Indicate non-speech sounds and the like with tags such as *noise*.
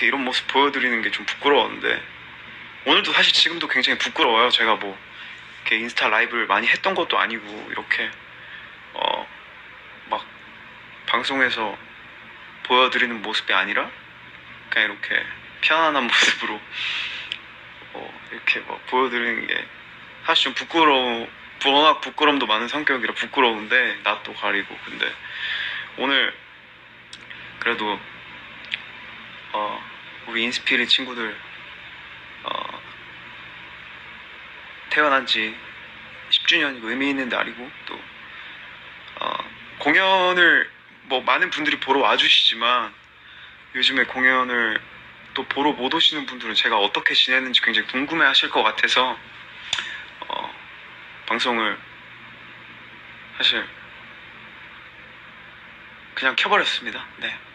이렇게 이런 모습 보여드리는 게 좀 부끄러웠는데 오늘도 사실 지금도 굉장히 부끄러워요. 제가 뭐 이렇게 인스타 라이브를 많이 했던 것도 아니고 이렇게 어 막 방송에서 보여드리는 모습이 아니라 그냥 이렇게 편안한 *laughs* 모습으로 어 이렇게 막 보여드리는 게 사실 좀 부끄러워 워낙 부끄럼도 많은 성격이라 부끄러운데 낯도 가리고 근데 오늘 그래도 어 우리 인스피릿 친구들 어 태어난 지 10주년이고 의미 있는 날이고 또 어, 공연을 뭐 많은 분들이 보러 와주시지만 요즘에 공연을 또 보러 못 오시는 분들은 제가 어떻게 지내는지 굉장히 궁금해 하실 것 같아서 어, 방송을 사실 그냥 켜버렸습니다. 네.